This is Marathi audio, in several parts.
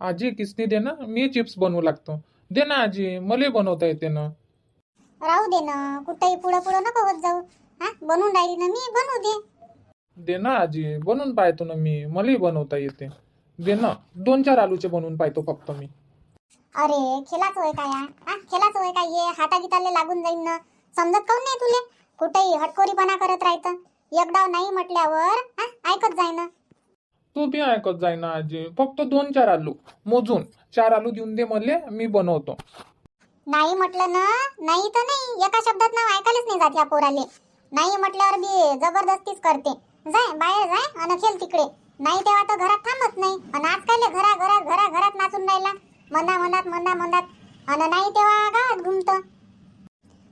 आजी किसनी दे ना मी चिप्स बनवू लागतो. दे ना आजी मला बनवता येते ना. राहू दे ना कुठेही पुढं पुढं नको होत जाऊ. हा बनवून राहिली ना मी बनवू दे. दे ना आजी बनवून पाहतो ना मी मलाही बनवता येते. दे ना दोन चार आलूचे बनवून पाहतो फक्त मी. अरे खेलाच होय काय हा? हा खेलाच होय काय ये हातागीताले लागून जाईन ना. समजत काऊन नाही तुले? कुठेही हटकोरीपणा करत राहतं एकदा नाही म्हटल्यावर हा ऐकत जाय ना तू बी ऐकत जाय ना आजी. फक्त दोन चार आलू. मोजून. चार आलू देऊन दे मले मी बनवतो. नाही म्हटलं ना नाही तर नाही. एका शब्दात नाव ऐकायलाच नाही जात या पोराले. नाही म्हटल्यावर बी जबरदस्तीच करते. जाय बाहेर जाय आणि खेळ तिकडे. नाही तेव्हा तर घरात थांबत नाही. आणि आज काय घरा घरा घरा घरात नाचून राहिला. मना मनात मना मनात आणि नाही तेव्हा गावात घुमत.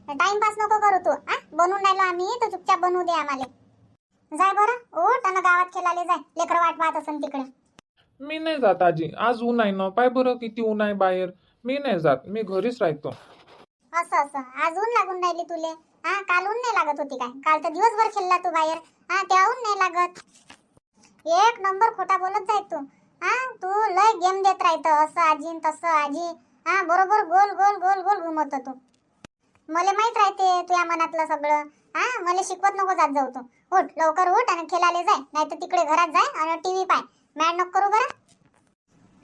टाइमपास नको करू तू आ? बनवून राहिलो आम्ही तर चुपचाप बनवू दे आम्हाला. जाय बरं उठ आणि गावात खेळाले जाय. लेकर वाट पाहत असन तिकडे. मी नाही जात आजी. आज ऊन आहे ना. पाय बरं किती ऊन आहे बाहेर. मी नाही जात. मी घरीच राहतो. असं असं. आज ऊन लागून राहिली तुले. हा काल ऊन नाही लागत होती काय? काल तर दिवसभर खेळला तू बाहेर. हा तेव्हा ऊन नाही लागत. एक नंबर खोटा बोलत जाय तू. हा तू लय गेम देत राहत. असं आजी न तसं आजी. हा बरोबर गोल गोल गोल गोल घुमवतो तू. मला माहीत राहते तुझ्या मनातलं सगळं. हा मला शिकवत नको जात जाऊ तू. उठ लवकर उठ आणि खेळायला जाय. नाही तर तिकडे घरात जाय आणि टीव्ही पाय. मॅड नको करू बरं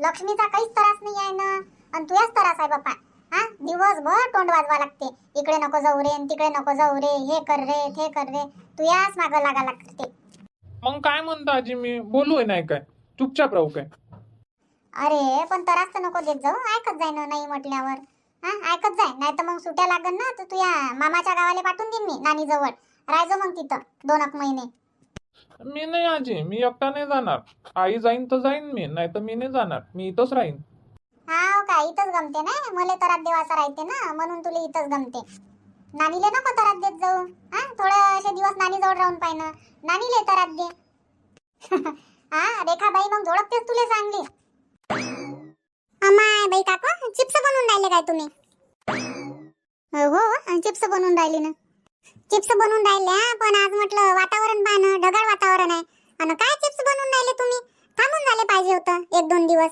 लक्ष्मीचा काहीच त्रास नाही आहे ना. आणि तुझ्याच त्रास आहे बापा हा? दिवसभर तोंड वाजवा लागते. इकडे नको जाऊ रे तिकडे नको जाऊ रे. हे कर रे ते कर रे. तू याच मागं लागा लागते. मग काय म्हणता आजी मी? बोलू नाही काय? चुपचाप राहू काय? अरे पण त्रास तर नको देत जाऊ. ऐकत जाय ना नाही म्हटल्यावर. हा? ऐकत जाय. नाही तर मग सुट्या लागन ना तर तुझ्या मामाच्या गावाला पाठवून देईन मी नानी जवळ राहायचो मग तिथं दोन एक महिने. मी नाही आजी मी एकटा नाही जाणार. आई जाईन तर जाईन मी नाही तर मी नाही जाणार. मी इथंच राहीन. हा काय इथंच गमते ना? मला तरात देवाचा राहते ना म्हणून तुला इथंच गमते. नानीले नको तरात देत जाऊ. हा थोडे असे दिवस नानी जवळ राहून पाय ना नानीले तरात दे. हा रेखाबाई मग झोडपतेच तुले चांगली अमाय बाई काकू चिप्स बनवून राहिले काय तुम्ही? हो चिप्स बनवून राहिली ना. चिप्स बनवून राहिल्या पण आज म्हटलं वातावरण पाहणं ढगाळ वातावरण आहे. आणि काय चिप्स बनवून राहिले तुम्ही? थांबून झाले पाहिजे होतं एक दोन दिवस.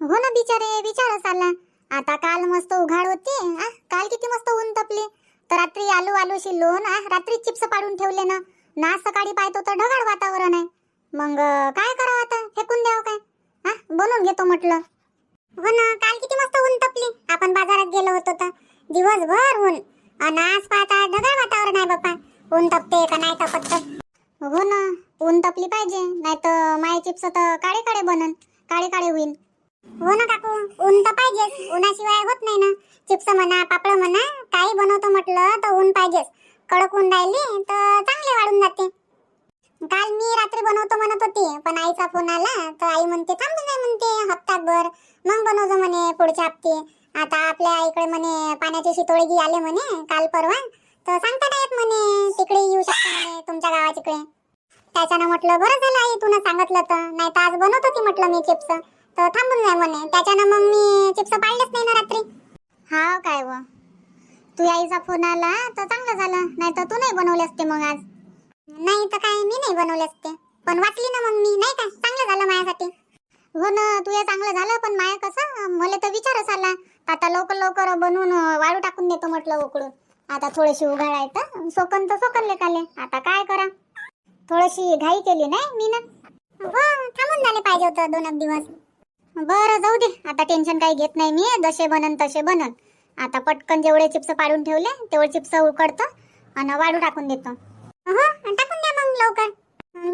हो ना बिचारे विचारच आला. आता काल मस्त उघाड होती आ, काल किती मस्त ऊन तपली. तर रात्री आलू आलू शिल्लून ना रात्री चिप्स पाडून ठेवले ना. ना सकाळी पाहतो तर ढगाळ वातावरण आहे. मग काय करावं आता? फेकून द्यावं काय? हा बनवून घेतो म्हटलं. हो ना काल किती मस्त ऊन तपली. आपण बाजारात गेलो होतो तर. दिवसभर ऊन. आणि आज पाहता ढगाळ वातावरण आहे बापा ऊन तपते का नाही तपत तर. हो ना ऊन तपली पाहिजे नाही तर माय चिप्स तर काळे काळे बनन काळे काळे होईल हो ना काकू ऊन तर पाहिजेच उन्हाशिवाय होत नाही ना. चिप्स म्हणा पापड म्हणा काही बनवतो म्हटलं तर ऊन पाहिजेच. कडक ऊन राहिली तर चांगले वाढून जाते. काल मी रात्री बनवतो म्हणत होती पण आईचा फोन आला तर आई म्हणते थांबून नाही म्हणते हप्ताभर. मग बनवतो म्हणे पुढच्या हप्ते. आता आपल्या इकडे म्हणे पाण्याचे शितोळगी आले म्हणे काल परवा. तर सांगता नाही येत म्हणे तिकडे येऊ शकते म्हणे तुमच्या गावातिकडे त्याच्यानं म्हटलं बरं झालं आई तुला सांगितलं तर. नाही तर आज बनवत होती म्हटलं मी चिप्स. तर थांबून जाय म्हणे. त्याच्यानं मग मी चिप्स पाळलेच नाही ना रात्री. हा काय व. तू आईचा फोन आला तर चांगलं झालं. नाही तर तू नाही बनवले असते मग आज. नाही तर काय मी नाही बनवले असते. पण वाचली ना मग मी नाही का? चांगलं झालं माझ्यासाठी. हो ना तुझ्या हे चांगलं झालं पण माया कसं? मला तर विचारच आला. आता लवकर लवकर बनवून वाळू टाकून देतो म्हटलं उकडून. आता थोडीशी उघाड आहे तर सोकन तर सोकन लेकाले आता काय करा? थोडीशी घाई केली नाही मी ना? हो थांबून झाले पाहिजे होतं दोन एक दिवस. बरं जाऊ दे. आता टेन्शन काही घेत नाही मी. जसे बनन तसे बनन. आता पटकन जेवढे चिप्स पाडून ठेवले तेवढे चिप्स उकडतो आणि वाळू टाकून देतो. हो टाकून द्या मग लवकर.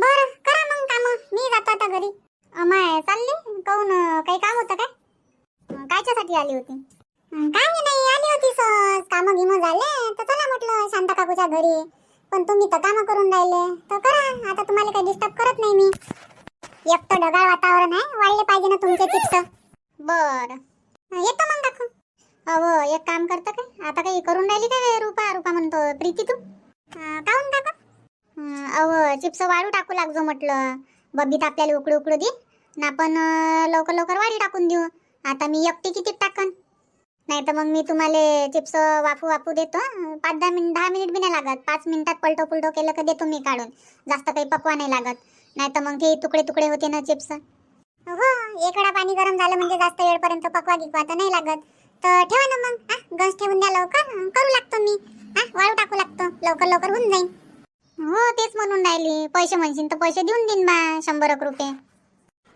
बरं करा मग काम. मी जातो आता घरी. अमाय चालली. काऊन काही काम होतं काय? कायच्यासाठी आली होती? काय नाही आली होती सहज. कामं गिमं झाले तर चला म्हटलं शांता काकूच्या घरी. पण तुम्ही तर कामं करून राहिले. तर करा आता तुम्हाला काही डिस्टर्ब करत नाही मी. एक तर ढगाळ वातावरण आहे वाढले पाहिजे ना तुमचे चिप्स. बर. येतो मग काकू. अहो एक काम करतं काय? आता काही करून राहिली काय रुपा? रुपा म्हणतो प्रीती तू? काहून हो काका? अहो चिप्स वाळू टाकू लागजो म्हटलं. बबीत आपल्याला उकडू उकडू दे ना आपण लवकर लवकर वाढी टाकून देऊ. आता मी एकटी किती टाकन? नाही तर मग मी तुम्हाला चिप्स वाफू वाफू देतो पाच दहा मिनिट दहा मिनिट बी नाही लागत. पाच मिनिटात पलटो पुलटो केलं का देतो मी काढून. जास्त काही पकवा नाही लागत. नाही तर मग ते तुकडे तुकडे होते ना चिप्स. हो एकडा पाणी गरम झालं म्हणजे जास्त वेळपर्यंत पकवा गिकवा तर नाही लागत. तर ठेवा ना मग हा. गंज ठेवून द्या लवकर. करू लागतो मी. हा वाळू टाकू लागतो. लवकर लवकर होऊन जाईन. हो तेच म्हणून राहिली. पैसे म्हणशील तर पैसे देऊन देईन बा शंभर एक रुपये.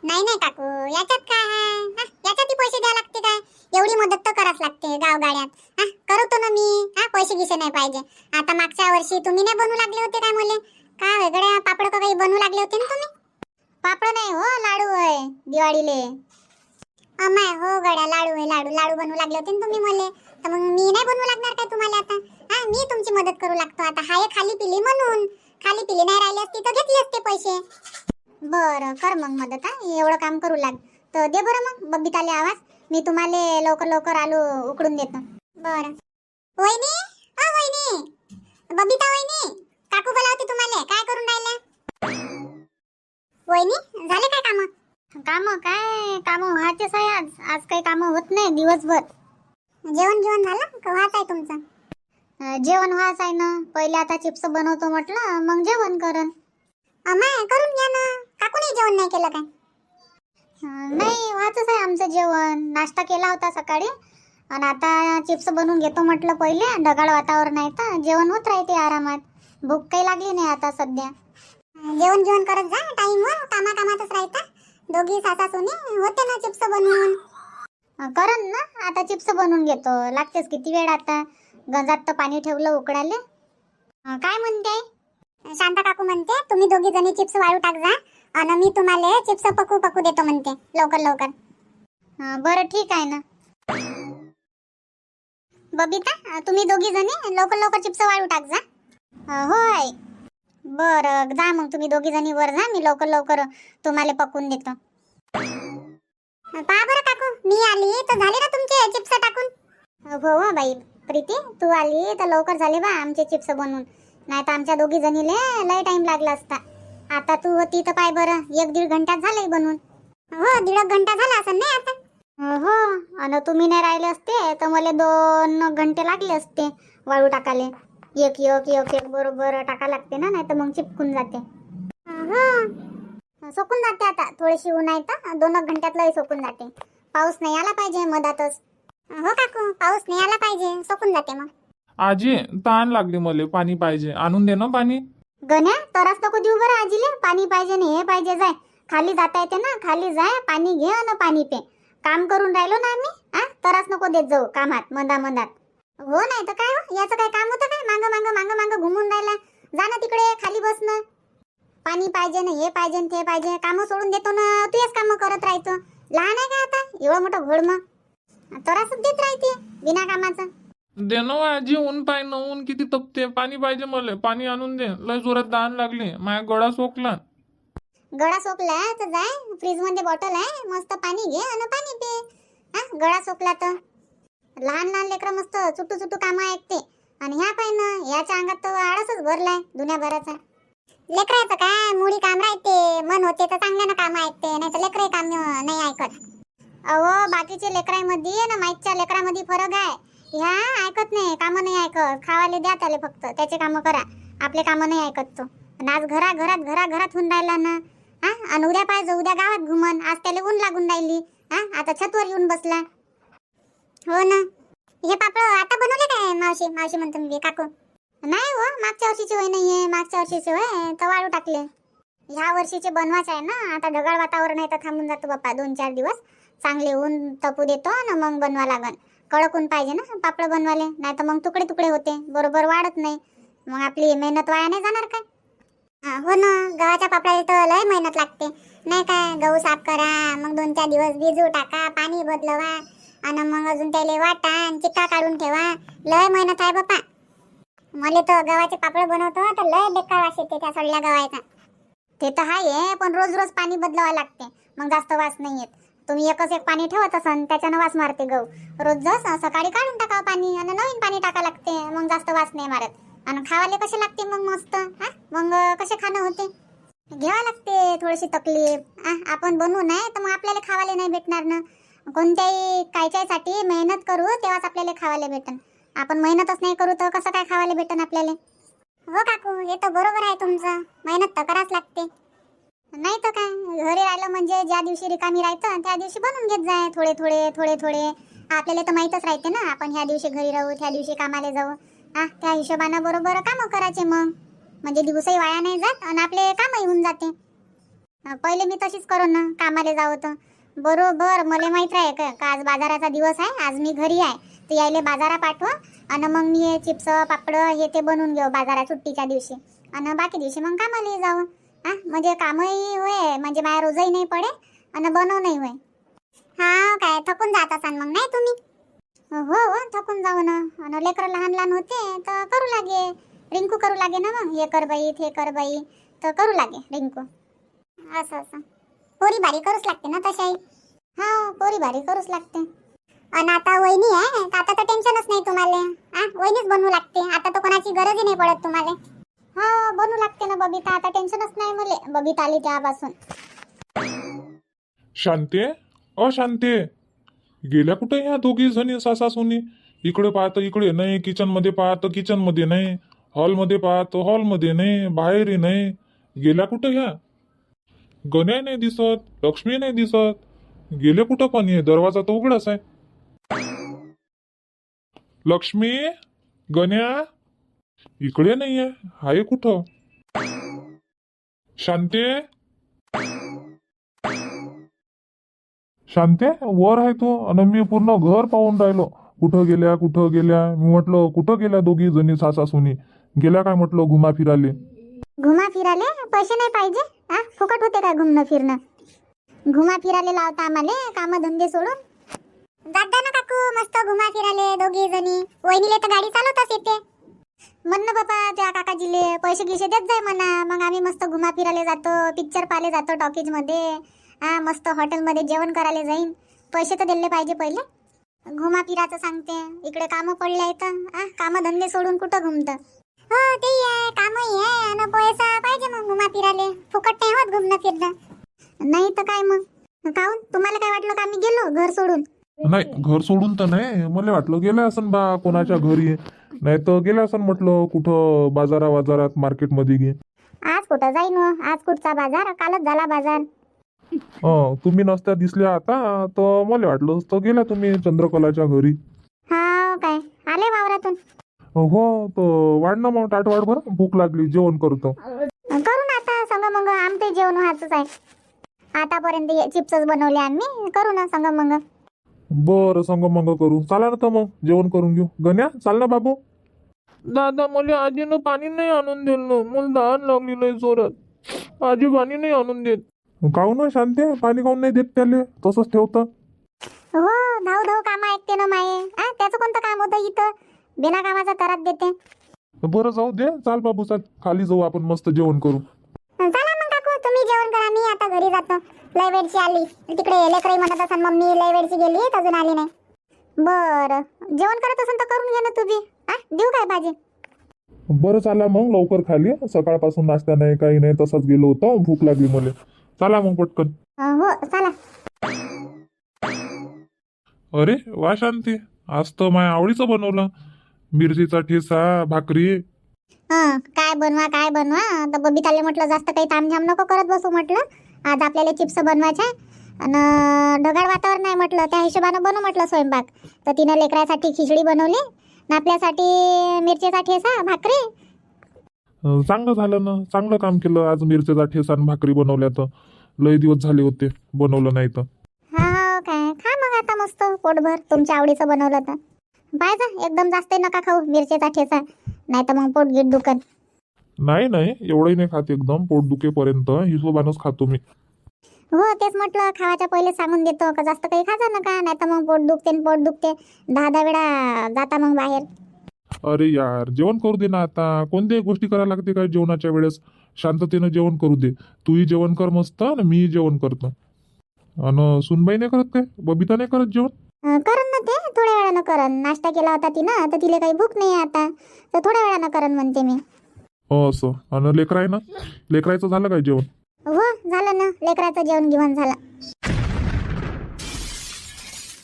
नाही नाही काकू. याच्यात काय आहे? याच्यातही पैसे द्यावे लागते काय? एवढी मदत तर करावच लागते गावगाड्यात. हा करतो ना मी. हा पैसे गिसे नाही पाहिजे. आता मागच्या वर्षी तुम्ही नाही बनवू लागले होते काय मुले? का वेगळ्या पापड का काही बनवू लागले होते ना तुम्ही? पापड नाही हो लाडू आहे दिवाळीले. अमाय हो गड्या लाडू आहे लाडू. लाडू बनवू लागले होते ना तुम्ही मले. तर मग मी नाही बनवू लागणार काय तुम्हाला आता? हा मी तुमची मदत करू लागतो आता. हाय खाली पिली म्हणून. खाली पिली नाही राहिली असती तर घेतली असते पैसे. बरं कर मग मदत हा. एवढं काम करू लाग. तर दे बरं मग बबिताले आवाज. मी तुम्हाला लवकर लवकर आलू उकडून देतो. बरं. वहिनी? अ वहिनी. बबिता वहिनी काकू बोलावते तुम्हाला. काय करून राहिल्या? वहिनी झाले काय काम? काम काय? काम व्हायचेच आहे आज. आज काही काम होत नाही दिवसभर. जेवण जेवण झालं? का आहे तुमचं? अं, जेवण व्हायचं आहे ना. पहिले आता चिप्स बनवतो म्हटलं मग जेवण करन अमाय करून घ्या ना. काकूने जेवण नाही केलं काय? नाही व्हायचंच आहे आमचं जेवण. नाश्ता केला होता सकाळी. आणि आता चिप्स बनवून घेतो म्हटलं पहिले. ढगाळ वातावरण आहे तर जेवण होत राहते आरामात. भूक काही लागली नाही आता सध्या. जेवण जेवण करत जा. टाइम वर कामा कामातच राहता. दोघी सासा सुने. होते ना चिप्स बनवून? करन ना. आता चिप्स बनवून घेतो. लागतेच किती वेळ आता. गंजात तर पाणी ठेवलं उकडाले. काय म्हणते? शांता काकू म्हणते तुम्ही दोघी जणी चिप्स वाळू टाक जा. आणि मी तुम्हाला चिप्स पकू पकू देतो म्हणते. लवकर लवकर. अं, बरं ठीक आहे ना. बबिता अं, तुम्ही दोघी जणी लवकर लवकर चिप्स वाळू टाक जा. अं, होय. बरं जा मग तुम्ही दोघी जणी वर जा मी लवकर लवकर तुम्हाला पकवून देतो. पहा बरं काकू मी आली तर झाले ना तुमचे चिप्स टाकून? हो हो बाई. प्रीती तू आली तर लवकर झाले बा आमचे चिप्स बनवून नाही तर आमच्या दोघी जणीले लय टाइम लागला असता. आता तू होती तर पाय बरं. एक दीड घंटा झाले बनवून हो दीड एक घंटा झाला असं नाही आता? हो. आणि तुम्ही नाही राहिले असते तर मला दोन घंटे लागले असते वाळू टाकाले एक एक एक एक बरोबर टाका लागते ना नाही तर मग चिपकून जाते. हो. सोकून जाते आता. थोडीशी ऊन आहे तर दोन एक सोकून जाते. पाऊस नाही आला पाहिजे मधातच. हो काकू पाऊस नाही आला पाहिजे. सोकून जाते मग. आजी तहान लागली मला. पाणी पाहिजे. आणून दे ना पाणी. गण्या तरास नको देऊ बरं आजीले. पाणी पाहिजे नाही हे पाहिजे जाय. खाली जाता येते ना खाली जाय पाणी घे आणि पाणी पे. काम करून राहिलो ना आम्ही हा तरास नको देत जाऊ कामात मंदा मंदात. हो नाही तर काय हो? याचं काय काम होतं काय? मांग मांग मांग मांग घुमून राहिला. जा ना तिकडे खाली बस ना. पाणी पाहिजे ना हे पाहिजे ते पाहिजे. कामं सोडून देतो ना तू तुझेच कामं करत राहतो लहान आहे का आता? एवढं मोठं घोड मग तरच देत राहते बिना कामाचं. दे ना आजी ऊन पाय न ऊन किती तपते. पाणी पाहिजे मला. पाणी आणून दे. लय जोरात तहान लागले. माझ्या गळा सोकला. गळा सोकला? तर जाय. फ्रीजमध्ये बॉटल आहे. मस्त पाणी घे आणि पाणी पे. हा गळा सोकला तर. लहान लहान लेकरं मस्त चुटू चुटू कामं ऐकते. आणि ह्या पाय ना याच्या अंगात तर आळसच भरलाय दुनियाभराचा. लेकराचं काय? मुळी काम राहते. मन होते तर चांगल्यानं काम ऐकते. नाही तर लेकरं काम नाही ऐकत. अहो बाकीच्या लेकरांमध्ये ना माईकच्या लेकरांमध्ये फरक आहे. ह्या ऐकत नाही कामं नाही ऐकत. खावाले द्या त्याले फक्त. त्याचे कामं करा. आपले कामं नाही ऐकत तो. आणि आज घरा घरात घरा घरात होऊन राहिला ना. हा? आणि उद्या पाहिजे उद्या गावात घुमन. आज त्याला ऊन लागून राहिली. हा? आता छतवर येऊन बसला. हो ना. हे पापड आता बनवले काय मावशी? मावशी म्हणतो मी काकू. नाही हो मागच्या वर्षीची वय नाहीये. मागच्या वर्षीची वय तर वाळू टाकले. ह्या वर्षीचे बनवाच आहे ना. आता ढगाळ वातावरण आहे तर थांबून जातो बाप्पा. दोन चार दिवस. चांगले ऊन तपू देतो ना मग बनवा लागन. कडकून पाहिजे ना पापड बनवाले नाही तर मग तुकडे तुकडे होते बरोबर वाढत नाही. मग आपली मेहनत वाया नाही जाणार काय? हा, हो ना गव्हाच्या पापडाला तर लय मेहनत लागते. नाही काय गहू साफ करा मग दोन चार दिवस भिजू टाका पाणी बदलवा आणि मग अजून त्याले वाटा आणि चिक्का काढून ठेवा. लय मेहनत आहे बापा मला तर गव्हाचे पापड बनवतो तर लय बेकार वास येते त्या सडल्या गव्हाचा. ते तर आहे पण रोज रोज पाणी बदलावं लागते. मग जास्त वास नाही येत. तुम्ही एकच एक पाणी ठेवत असन त्याच्यानं वास मारते गहू. रोज जस सकाळी काढून टाकावं पाणी आणि नवीन पाणी टाका लागते मग जास्त वास नाही मारत. आणि खावाले कसे लागते मग मस्त हा? मग कसे खाणं होते? घ्यावं लागते थोडीशी तकलीफ. हा आपण बनवू नाही तर मग आपल्याला खावाले नाही भेटणार ना. कोणत्याही कायच्यासाठी मेहनत करू तेव्हाच आपल्याला खावायला भेटन. आपण मेहनतच नाही करू तर कसं काय खावायला भेटन आपल्याला? हो काकू हे तर बरोबर आहे तुमचं. मेहनत तर करावंच लागते. नाही तर काय? घरी राहिलं म्हणजे ज्या दिवशी रिकामी राहतं त्या दिवशी बनवून घेत जाय. थोडे थोडे थोडे थोडे. आपल्याला तर माहीतच राहते ना आपण ह्या दिवशी घरी राहू त्या दिवशी कामाला जाऊ. हा त्या हिशोबानं बरोबर कामं करायचे मग. म्हणजे दिवसही वाया नाही जात आणि आपले कामही होऊन जाते. पहिले मी तशीच करू ना कामाला जाऊ तर. बरोबर मला माहीत आहे का आज बाजाराचा दिवस आहे आज मी घरी आहे. तर यायले बाजारा पाठवा आणि मग मी हे चिप्स पापड हे ते बनवून घेऊ बाजारा सुट्टीच्या दिवशी. आणि बाकी दिवशी मग कामाला जाऊ. हा म्हणजे कामही होय म्हणजे माझ्या रोजही नाही पडे आणि बनवणंही होय. हा काय थकून जात असाल मग नाही तुम्ही? हो, हो हो थकून जाऊ ना. आणि लेकरं लहान लहान होते तर करू लागे. रिंकू करू लागे ना मग. हे कर बाई ते कर बाई तर करू लागे रिंकू. असं असं. पोरी बारी करूच लागते ना तशाही. हा पोरी बारी करूच लागते. आणि आता वहिनी आहे आता तर टेन्शनच नाही तुम्हाला. हा वहिनीच बनवू लागते. आता तर कोणाची गरजही नाही पडत तुम्हाला. हा बनू लागते ना बबिता. आता टेन्शनच नाही मले. बबिता आली त्यापासून शांते? अशांते गेल्या कुठे या दोघी जणी सासा सुनी? इकडे पाहतं इकडे नाही किचनमध्ये पाहतं किचनमध्ये नाही हॉलमध्ये पाहतो हॉलमध्ये नाही बाहेरही नाही. गेल्या कुठं ह्या गण्या नाही दिसत लक्ष्मी नाही दिसत. गेले कुठं पण हे? दरवाजा तर उघडाच आहे. लक्ष्मी? गण्या? इकडे नाहीये आहे कुठं? शांते? शांते वर आहे तो. आणि मी पूर्ण घर पाहून राहिलो. कुठं गेल्या कुठं गेल्या? मी म्हटलं कुठं गेल्या दोघी जणी सासा सुनी गेल्या काय म्हटलं घुमा फिराले? घुमा फिराले? पैसे नाही पाहिजे? हा फुकट होते काय घुमणं फिरणं? घुमा फिराले लावता आम्हाला काम धंदे सोडून? जाता ना काकू मस्त घुमा फिराले दोघी जणी. वहिनीले तर गाडी चालवताच येते. म्हण ना बाबा त्या काकाजीले पैसे गिसे देत जाय म्हणा. मग आम्ही मस्त घुमा फिरायला जातो पिक्चर पाहायला जातो टॉकीजमध्ये मस्त हॉटेलमध्ये जेवण करायला जाईन. पैसे तर दिले पाहिजे पहिले. घुमा फिराचं सांगते. इकडे कामं पडले आहेत. आ कामं धंदे सोडून कुठं घुमतं? हो ते आहे कामही आहे. आणि पैसा पाहिजे मग घुमा फिराले फुकट नाही होत घुमणं फिरणं. नाही तर काय मग? काहून? तुम्हाला काय वाटलं का आम्ही गेलो घर सोडून? नाही घर सोडून तर नाही. मला वाटलं गेलं असं बा कोणाच्या घरी. नाही तर गेल्या असन म्हटलं कुठं बाजारा बाजारात मार्केटमध्ये गे आज कुठं जाईन हो? आज कुठचा बाजार? कालच झाला बाजार. तुम्ही नसत्या दिसल्या आता तर मला वाटलं तर गेल्या तुम्ही चंद्रकलाच्या घरी. हा काय. आले वावरातून. हो तर वाढ ना मग ताट वाढ बरं. भूक लागली जेवण करतो. करू ना आता संग मग. आमचं जेवण व्हायचंच आहे. आतापर्यंत हे चिप्सच बनवले आम्ही करू ना संग मग. बरं संग मंग करू. चाला ना तर मग जेवण करून घेऊ. गण्या चाल ना बाबू. दादा मला आजीनं पाणी नाही आणून दिलं. मला दहान लागली नाही जोरात. आजी पाणी नाही आणून देत. काहून ना शांते? पाणी काहून नाही देत त्याले? तसंच ठेवतं. हो धाव धाव काम ऐकते ना माये. आ त्याचं कोणतं काम होतं इथं? बिना कामाचा करात देते. बरं जाऊ दे. चाल बाबू चाल. खाली जाऊ आपण मस्त जेवण करू. चला मग काकू तुम्ही जेवण करा. मी आता घरी जातो. लय वेळची आली. तिकडे लेकरही म्हणत असाल मम्मी लय वेळची गेली अजून आली नाही. बरं. जेवण करत असेल तर करून घे ना तुम्ही. आ? देऊ काय भाजी? बरं चाला मग लवकर खाली. सकाळपासून नाश्ता नाही काही नाही तसंच गेलो होतो. भूक लागली मला. चला मग पटकन. हो चला. अरे वा शांती. आज तर माझ्या आवडीचं बनवलं. मिरचीचा ठेसा भाकरी. हं काय बनवा काय बनवा. तर बबिताले म्हटलं जास्त काही तामझाम नको करत बसू म्हटलं. आज आपल्याला चिप्स बनवायचे आणि ढगाळ वातावरण आहे म्हटलं त्या हिशोबानं बनव म्हटलं स्वयंपाक. तर तिनं लेकरासाठी खिचडी बनवली. आणि आपल्यासाठी मिरचीचा ठेसा भाकरी. अं, चांगलं झालं ना. चांगलं काम केलं आज मिरचीचा ठेसा आणि भाकरी बनवल्या तर लय दिवस झाले होते बनवलं नाही तर. हा हो काय? खा मग आता मस्त पोटभर. तुमच्या आवडीचं बनवलं तर. पाहिजे एकदम जास्त नका खाऊ मिरचीचा ठेसा. नाही तर मग पोट गीट दुखन. नाही नाही. एवढंही नाही खात एकदम. पोट दुखेपर्यंत. हिशोबानच खातो मी. हो तेच म्हटलं. खावाच्या पहिले सांगून देतो. का जास्त काही खाजा नका. नाही तर मग पोट दुखते न पोट दुखते. दहा दहा वेळा जाता मग बाहेर. अरे यार जेवण करू दे ना आता. कोणत्याही गोष्टी करायला लागते काय जेवणाच्या वेळेस? शांततेनं जेवण करू दे. तूही जेवण कर मस्त आणि मीही जेवण करतो. आणि सुनबाई नाही करत काय? बबिता नाही करत जेवण? अं, करन ना ते. थोड्या वेळानं करन नाश्ता केला होता तिनं तर तिला काही भूक नाही आता. तर थोड्या वेळानं करन म्हणते मी. असं. आणि लेकरं आहे ना? लेकरायचं झालं काय जेवण? हो झालं ना. लेकराचं जेवण गिवण झालं.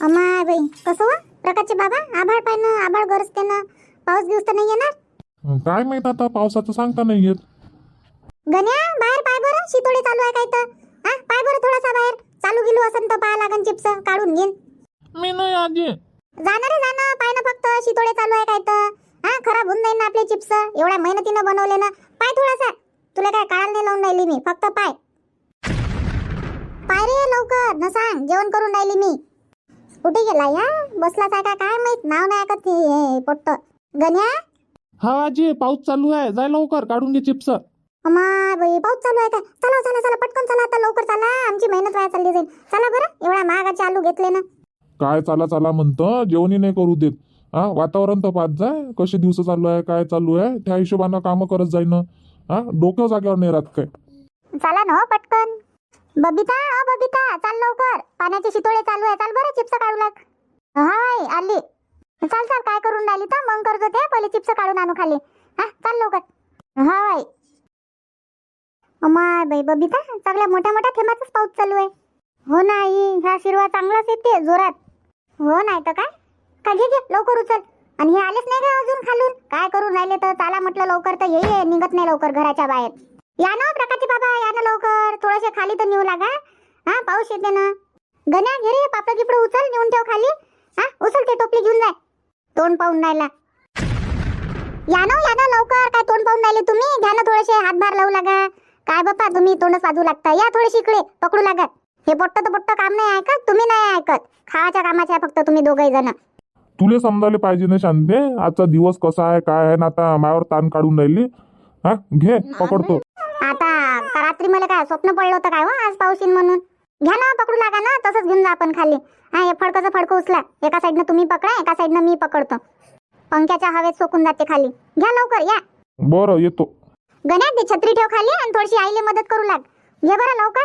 अम्मा बाई कसं वा प्रकाशचे बाबा आभाळ पाय ना आभाळ गरजते ना पाऊस गिवस तर नाही येणार? काय माहीत आता पावसाचं सांगता नाही येत. गण्या बाहेर पाय बरं शितोडे चालू आहे काय तर. हा पाय बरं थोडासा बाहेर. चालू गेलो असं तर पाहा लागन चिप्स काढून घेईन. मी नाही आजी. जाणार रे जाणं पाय ना फक्त शितोडे चालू आहे काय तर. चिप्स एवढ्या मेहनतीनं बनवले ना? पाय थोडासा. तुला काय काढायला नाही लावून राहिली मी? फक्त पाय. पाय रे लवकर. न सांग. जेवण करून राहिली मी. कुठे गेला या? बसलाच आहे का काय माहीत? नाव नाही ऐकत हे- पोट्ट. गण्या? हा आजी पाऊस चालू आहे. जाय लवकर. काढून घे चिप्स. अमाय बाई पाऊस चालू आहे काय चला चला चला. पटकन चला आता. लवकर चला. आमची मेहनत वाया चालली जाईल. चला बरं. एवढ्या महागाचे आलू घेतले ना. काय चाला चाला म्हणतं? जेवणही नाही करू देत. हा वातावरण तर पाहत जाय कसे दिवस चालू आहे काय चालू आहे त्या हिशोबानं कामं करत जाय ना हा डोकं जागेवर नाही राहत काय. चला ना हो पटकन. बबिता अ बबिता चाल लवकर. पाण्याचे शितोळे चालू आहे चाल बरं चिप्स काढू लाग. हाय आली. चाल चाल काय करून राहिली तर मग करतो ते पहिले चिप्स काढून आणू खाली. हा चाल लवकर. हाय. अमाय बाई बबिता चांगल्या मोठ्या मोठ्या थेंबाचाच पाऊस चालू आहे. हो नाही ह्या शिरवा चांगलाच येते जोरात. हो नाही तर काय? खाली घे घे लवकर उचल. आणि हे आलेच नाही का अजून खालून? काय करून राहिले तर? चाला म्हटलं लवकर तर येई निघत नाही लवकर घराच्या बाहेर. या ना हो प्रकाशचे बाबा या ना लवकर. थोडेसे खाली तर नेऊ लागा. हा पाऊस येते ना. गण्या घे रे पापड गिपड उचल नेऊन ठेव खाली. हा उचल ते टोपली घेऊन जाय. तोंड पाहून राहिला. या ना हो, या ना लवकर. काय तोंड पाहून राहिले तुम्ही? घ्या ना थोडेसे हातभार लावू लागा. काय बाप्पा तुम्ही तोंडच वाजू लागता या थोडेसे इकडे पकडू लागा. हे पोट्ट तर पोट्ट काम नाही ऐकत तुम्ही नाही ऐकत. खावाच्या कामाचे फक्त तुम्ही दोघही जण. तुले समजायला पाहिजे ना शांते? आजचा दिवस कसा आहे काय आहे ना आता मायावर ताण काढून राहिली. हा घे पकडतो. आता का रात्री मला काय स्वप्न पडलं होतं काय हो आज पाऊस येईन म्हणून? घ्या ना पकडू लागा ना तसंच घेऊन जा आपण खाली. हा हे फडकचं फडकं उचला एका साईडनं तुम्ही पकडा एका साईडनं मी पकडतो. पंख्याच्या हवेत सोकून जाते खाली. घ्या लवकर या. बरं येतो. गण्यात ते छत्री ठेव खाली आणि थोडीशी आईले मदत करू लाग. घे बरं लवकर.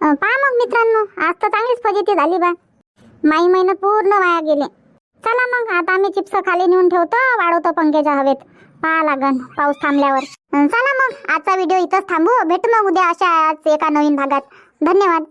अं, पहा मग मित्रांनो आज तर चांगलीच फजिती झाली बा. माई महिने पूर्ण वाया गेले. चला मग आता आम्ही चिप्स खाली नेऊन ठेवतो वाढवतो पंख्याच्या हवेत. पहा लागन पाऊस थांबल्यावर. चला मग आजचा व्हिडिओ इथंच थांबू. भेटू मग उद्या अशा एका नवीन भागात. धन्यवाद.